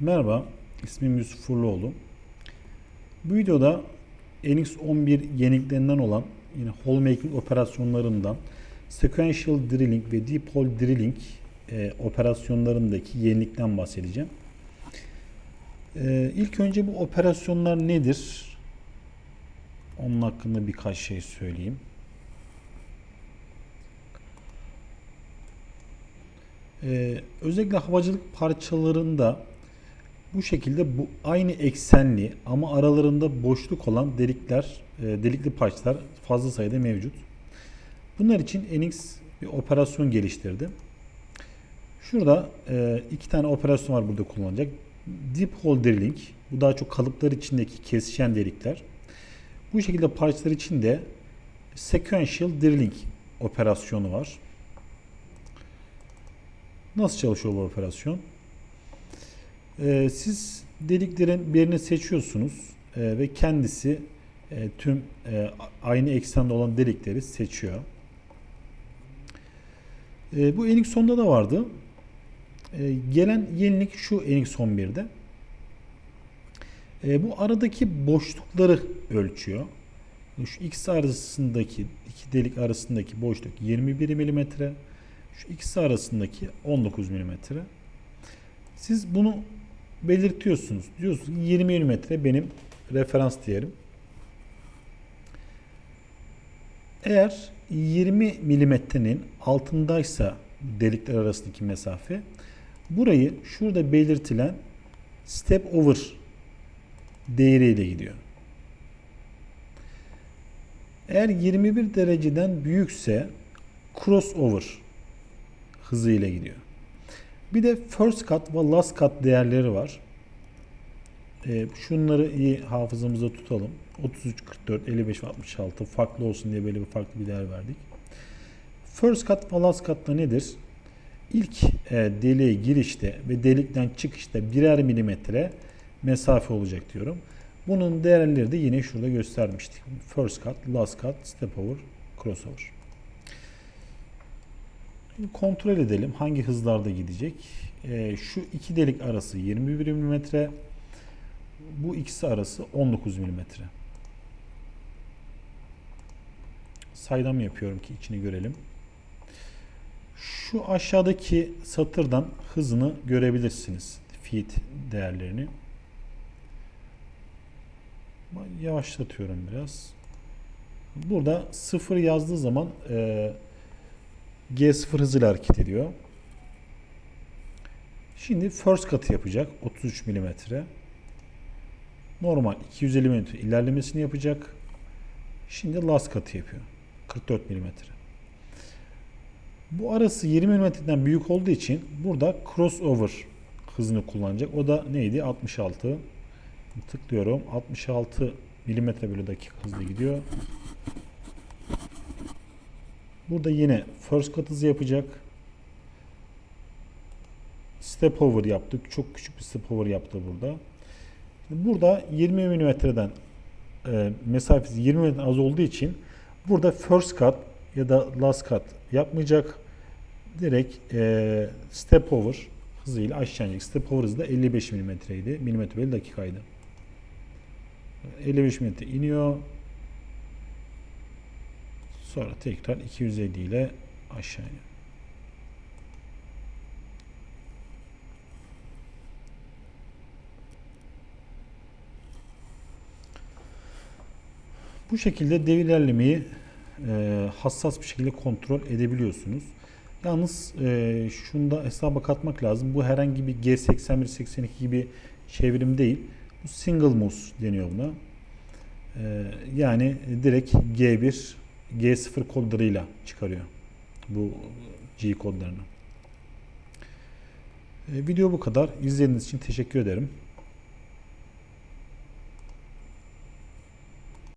Merhaba, ismim Yusuf Furluoğlu. Bu videoda NX11 yeniliklerinden olan yine hole making operasyonlarından sequential drilling ve deep hole drilling e, operasyonlarındaki yenilikten bahsedeceğim. E, ilk önce bu operasyonlar nedir? Onun hakkında birkaç şey söyleyeyim. Ee, özellikle havacılık parçalarında bu şekilde bu aynı eksenli ama aralarında boşluk olan delikler, e, delikli parçalar fazla sayıda mevcut. Bunlar için NX bir operasyon geliştirdi. Şurada e, iki tane operasyon var burada kullanılacak. Deep hole drilling, bu daha çok kalıplar içindeki kesişen delikler. Bu şekilde parçalar için de sequential drilling operasyonu var. Nasıl çalışıyor bu operasyon? Ee, siz deliklerin birini seçiyorsunuz e, ve kendisi e, tüm aynı eksende olan delikleri seçiyor. E, bu NX 10'da da vardı. E, gelen yenilik şu NX 11'de. E, bu aradaki boşlukları ölçüyor. Şu X arasındaki iki delik arasındaki boşluk 21 mm. Şu ikisi arasındaki 19 mm. Siz bunu belirtiyorsunuz. Diyorsunuz ki 20 mm benim referans diyelim. Eğer 20 milimetrenin altındaysa delikler arasındaki mesafe burayı şurada belirtilen step over değeriyle gidiyor. Eğer 21 dereceden büyükse crossover hızıyla gidiyor. Bir de first cut ve last cut değerleri var. Ee, şunları iyi hafızamıza tutalım. 33, 44, 55 ve 66 farklı olsun diye böyle bir farklı bir değer verdik. First cut ve last cut da nedir? İlk e, deliğe girişte ve delikten çıkışta birer milimetre mesafe olacak diyorum. Bunun değerleri de yine şurada göstermiştik. First cut, last cut, step over, crossover. Kontrol edelim hangi hızlarda gidecek. Ee, şu iki delik arası 21 mm. Bu ikisi arası 19 mm. Saydam yapıyorum ki içini görelim. Şu aşağıdaki satırdan hızını görebilirsiniz. Feet değerlerini. Yavaşlatıyorum biraz. Burada sıfır yazdığı zaman e, G0 hızıyla hareket ediyor. Şimdi first cut yapacak 33 mm. Normal 250 mm ilerlemesini yapacak. Şimdi last cut yapıyor. 44 mm. Bu arası 20 mm'den büyük olduğu için burada crossover hızını kullanacak. O da neydi? 66. Tıklıyorum. 66 mm bölü dakika hızla gidiyor. Burada yine first cut hızı yapacak. Step over yaptık. Çok küçük bir step over yaptı burada. Burada 20 mm'den e, mesafesi 20 mm az olduğu için burada first cut ya da last cut yapmayacak. Direkt e, step over hızıyla aşağı inecek. Step over hızı da 55 mm idi. Milimetre bölü dakikaydı. 55 mm iniyor. Sonra tekrar 250 ile aşağıya. Bu şekilde dev ilerlemeyi e, hassas bir şekilde kontrol edebiliyorsunuz. Yalnız e, şunu da hesaba katmak lazım. Bu herhangi bir G81-82 gibi çevrim değil. Bu single mouse deniyor buna. E, yani direkt G1 G0 kodlarıyla çıkarıyor bu G kodlarını. E, video bu kadar. İzlediğiniz için teşekkür ederim.